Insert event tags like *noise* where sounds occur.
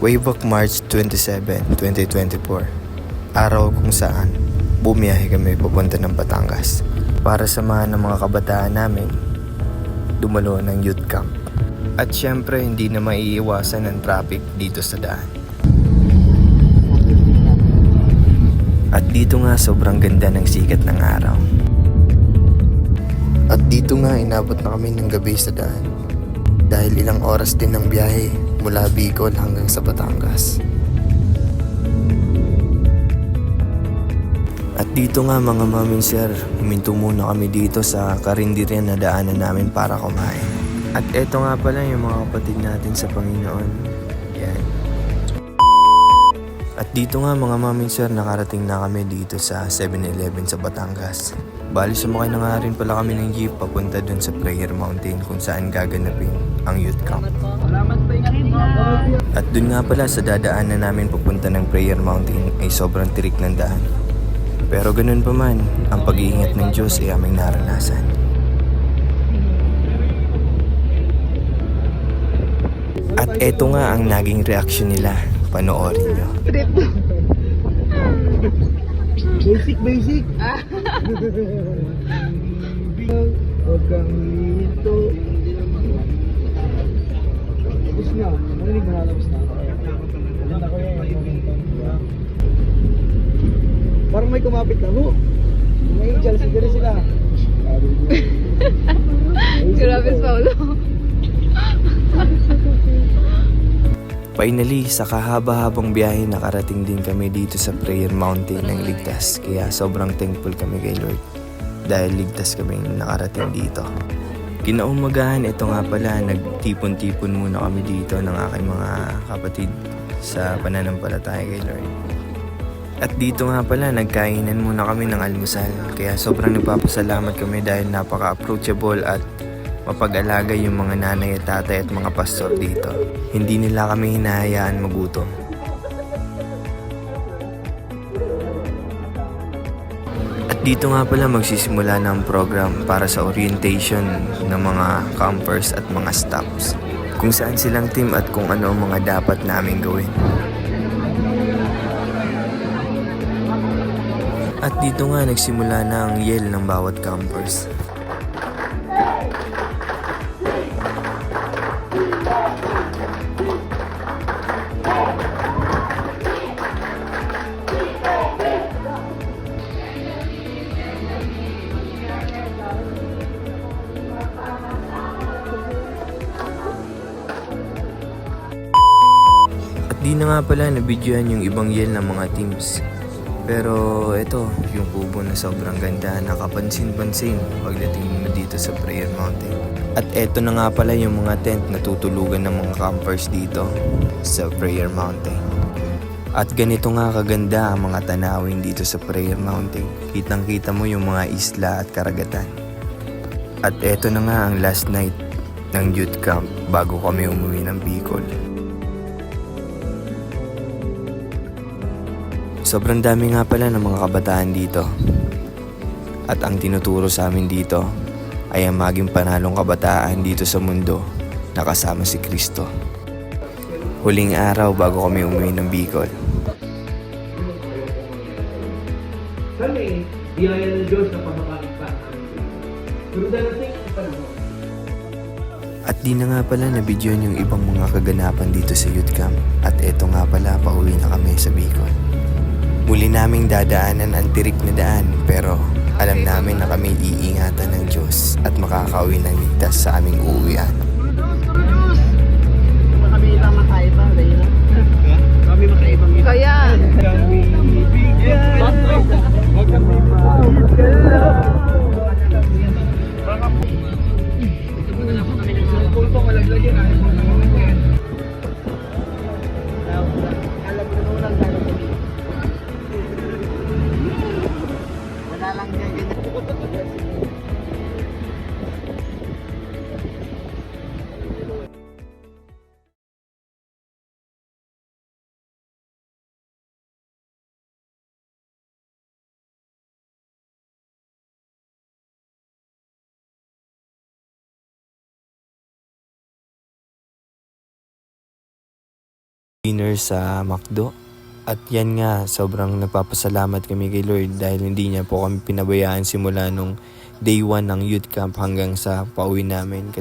Wayback March 27, 2024. Araw kung saan bumiyahe kami papunta ng Batangas para samahan ng mga kabataan namin dumalo ng youth camp. At syempre hindi na maiiwasan ang traffic dito sa daan. At dito nga sobrang ganda ng sikat ng araw. At dito nga inabot na kami ng gabi sa daan. Dahil ilang oras din ng biyahe mula Bicol hanggang sa Batangas. At dito nga mga mamin sir, huminto muna kami dito sa karinderya na daanan namin para kumain. At eto nga pala yung mga kapatid natin sa Panginoon. Yan. At dito nga mga mamin sir, nakarating na kami dito sa 7-Eleven sa Batangas. Bali sumakay na nga rin pala kami ng jeep papunta dun sa Prayer Mountain kung saan gaganapin ang youth camp. At dun nga pala sa dadaanan namin papunta ng Prayer Mountain ay sobrang tirik ng daan. Pero ganun pa man, ang pag-iingat ng Diyos ay aming naranasan. At eto nga ang naging reaksyon nila. Panoorin nyo. Basic, basic. Huwag kang hinto. Tapos na. Marinig mo na na. Parang may kumapit na mo. May angel, siguro sila. *laughs* Grabe, Paulo. Finally, sa kahaba-habang biyahe nakarating din kami dito sa Prayer Mountain ng Ligtas. Kaya sobrang thankful kami kay Lord dahil ligtas kami nakarating dito. Kinaumagahan, ito nga pala, nagtipon-tipon muna kami dito ng aking mga kapatid sa pananampalataya kay Lord. At dito nga pala, nagkainan muna kami ng almusal. Kaya sobrang nagpapasalamat kami dahil napaka-approachable at mapag-alaga yung mga nanay at tatay at mga pastor dito. Hindi nila kami hinahayaan magutom. At dito nga pala magsisimula ng program para sa orientation ng mga campers at mga staffs. Kung saan silang team at kung ano ang mga dapat namin gawin. At dito nga nagsimula na ang yell ng bawat campers. At di na nga pala nabidyohan yung ibang yell ng mga teams. Pero ito, yung kubo na sobrang ganda, nakapansin-pansin pagdating mo dito sa Prayer Mountain. At eto na nga pala yung mga tent na tutulugan ng mga campers dito sa Prayer Mountain. At ganito nga kaganda ang mga tanawin dito sa Prayer Mountain. Kitang kita mo yung mga isla at karagatan. At eto na nga ang last night ng youth camp bago kami umuwi ng Bicol. Sobrang dami nga pala ng mga kabataan dito. At ang tinuturo sa amin dito ay ang maging panalong kabataan dito sa mundo na kasama si Kristo. Huling araw bago kami umuwi ng Bicol. Kami, biyaya ng Diyos na pamamalit pa. Pero darating ang panahon. At di na nga pala nabidyon yung ibang mga kaganapan dito sa youth camp. At eto nga pala, pauwi na kami sa Bicol. Muli naming dadaanan ang tirik na daan pero alam namin na kami iingatan ng Diyos at makakauwi ng ligtas sa aming uuwian. Dinner sa McDo. At yan nga, sobrang nagpapasalamat kami kay Lord dahil hindi niya po kami pinabayaan simula nung day 1 ng youth camp hanggang sa pauwi namin.